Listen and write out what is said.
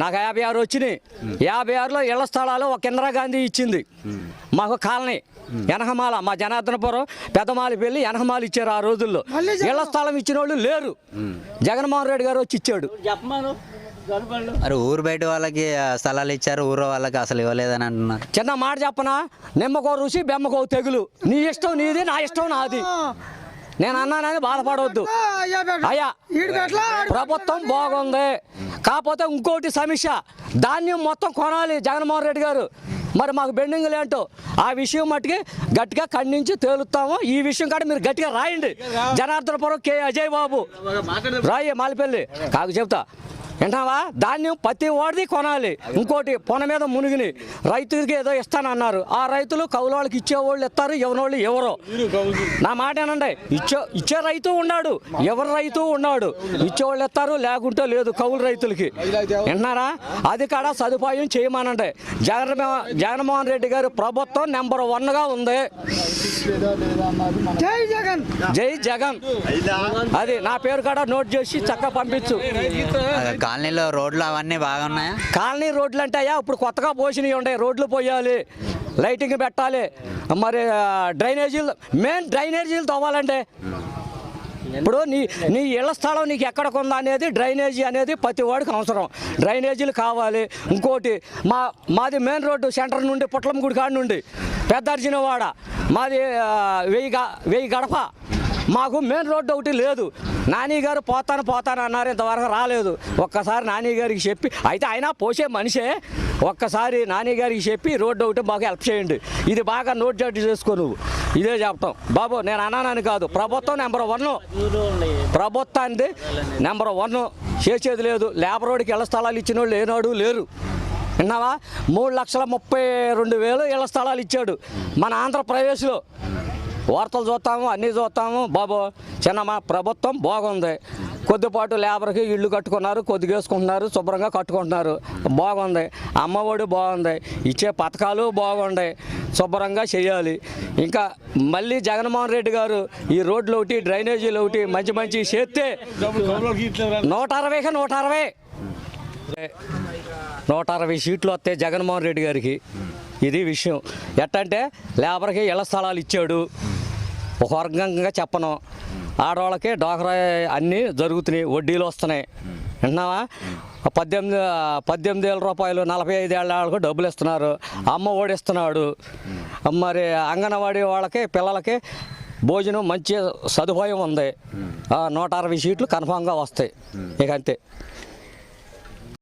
నాకు యాభై ఆరు వచ్చినాయి. యాభై ఆరులో ఇళ్ళ స్థలాలు ఒక ఇందిరాగాంధీ ఇచ్చింది. మాకు కాలనీ ఎనహమాల మా జనార్దనపురం పెద్దమాలి పెళ్ళి ఎనహమాల ఇచ్చారు ఆ రోజుల్లో. ఇళ్ళ స్థలం ఇచ్చిన వాళ్ళు లేరు. జగన్మోహన్ రెడ్డి గారు వచ్చి ఇచ్చాడు. మరి ఊరు బయట వాళ్ళకి స్థలాలు ఇచ్చారు ఊరు వాళ్ళకి అసలు ఇవ్వలేదని అంటున్నారు. చిన్న మాట చెప్పనా? నిమ్మకో రుచి బెమ్మకో తెగులు. నీ ఇష్టం నీది నా ఇష్టం నాది. నేను అన్నానని బాధపడవద్దు అయ్యా ప్రభుత్వం బాగుంది. కాకపోతే ఇంకోటి సమస్య ధాన్యం మొత్తం కొనాలి జగన్మోహన్ రెడ్డి గారు. మరి మాకు బెండింగ్ ఏంటో? ఆ విషయం మట్టుకి గట్టిగా ఖండించి తేలుస్తాము ఈ విషయం కాడ మీరు గట్టిగా రాయండి. జనార్దనపురం కే అజయ్ బాబు. రాయి మాలిపల్లి. కాకు చెప్తా. వింటావా? ధాన్యం ప్రతి వాడిది కొనాలి. ఇంకోటి పొన మీద మునిగిని. రైతులకి ఏదో ఇస్తానన్నారు. ఆ రైతులు కౌలు ఇచ్చేవాళ్ళు ఇస్తారు ఎవరోళ్ళు ఎవరో? నా మాట ఏనండి ఇచ్చే ఇచ్చే రైతు ఉన్నాడు ఎవరు రైతు ఉన్నాడు? ఇచ్చేవాళ్ళు ఇస్తారు లేకుంటే లేదు కౌలు రైతులకి. వింటున్నారా? అది కాడ సదుపాయం చేయమనండి. జగన్ జగన్మోహన్ రెడ్డి గారి ప్రభుత్వం నెంబర్ వన్గా ఉంది. జై జగన్. జై జగన్. అది నా పేరు కాడ నోట్ చేసి చక్కగా పంపించు. కాలనీలో రోడ్లు అవన్నీ బాగున్నాయా? కాలనీ రోడ్లు అంటాయా ఇప్పుడు కొత్తగా పోసినవి ఉన్నాయి రోడ్లు పోయాలి లైటింగ్ పెట్టాలి. మరి డ్రైనేజీలు మెయిన్ డ్రైనేజీలు తవ్వాలంటే. ఇప్పుడు నీ నీ ఇళ్ళ స్థలం నీకు ఎక్కడకుందా అనేది డ్రైనేజీ అనేది ప్రతి వాడికి అవసరం. డ్రైనేజీలు కావాలి. ఇంకోటి మా మాది మెయిన్ రోడ్డు సెంటర్ నుండి పుట్లం గుడి కాడ నుండి. పెద్ద అర్జునవాడ మాది వెయ్యి వెయ్యి గడప. మాకు మెయిన్ రోడ్డు ఒకటి లేదు. నాని గారు పోతాను పోతాను అన్నారు. ఇంతవరకు రాలేదు. ఒక్కసారి నాని గారికి చెప్పి అయితే అయినా పోసే మనిషే. ఒక్కసారి నాని గారికి చెప్పి రోడ్డు ఒకటి మాకు హెల్ప్ చేయండి. ఇది బాగా నోట్ జడ్జి చేసుకో నువ్వు. ఇదే చెప్తాం. బాబు నేను అన్నానని కాదు. ప్రభుత్వం నెంబర్ వన్ ప్రభుత్వానికి నెంబర్ వన్ చేసేది లేదు. లేబర్ రోడ్డుకి ఇళ్ళ స్థలాలు ఇచ్చిన వాళ్ళు లేనాడు లేరు. విన్నావా? మూడు లక్షల ముప్పై రెండు వేలు ఇళ్ళ స్థలాలు ఇచ్చాడు. మన ఆంధ్రప్రదేశ్లో. వార్తలు చూస్తాము అన్నీ చూస్తాము. బాబు చిన్న మా ప్రభుత్వం బాగుంది. కొద్దిపాటు లేబర్కి ఇల్లు కట్టుకున్నారు కొద్దిగా వేసుకుంటున్నారు శుభ్రంగా కట్టుకుంటున్నారు. బాగుంది. అమ్మఒడి బాగుంది. ఇచ్చే పథకాలు బాగుంటాయి శుభ్రంగా చేయాలి. ఇంకా మళ్ళీ జగన్మోహన్ రెడ్డి గారు ఈ రోడ్లు ఒకటి డ్రైనేజీలు ఒకటి మంచి మంచి చేస్తే నూట అరవైకి నూట అరవై. నూట అరవై సీట్లు వస్తాయి జగన్మోహన్ రెడ్డి గారికి. ఇది విషయం. ఎట్టంటే లేబర్కి ఇళ్ళ స్థలాలు ఇచ్చాడు. వర్గంగా చెప్పను. ఆడవాళ్ళకి డోకరా అన్నీ జరుగుతున్నాయి వడ్డీలు వస్తున్నాయి. విన్నావా? పద్దెనిమిది పద్దెనిమిది వేల రూపాయలు నలభై ఐదు ఏళ్ళ వాళ్ళకు డబ్బులు ఇస్తున్నారు. అమ్మ ఓడిస్తున్నాడు. మరి అంగన్వాడీ వాళ్ళకి పిల్లలకి భోజనం మంచి సదుపాయం ఉంది. నూట అరవై సీట్లు కన్ఫామ్గా వస్తాయి. ఇక అంతే.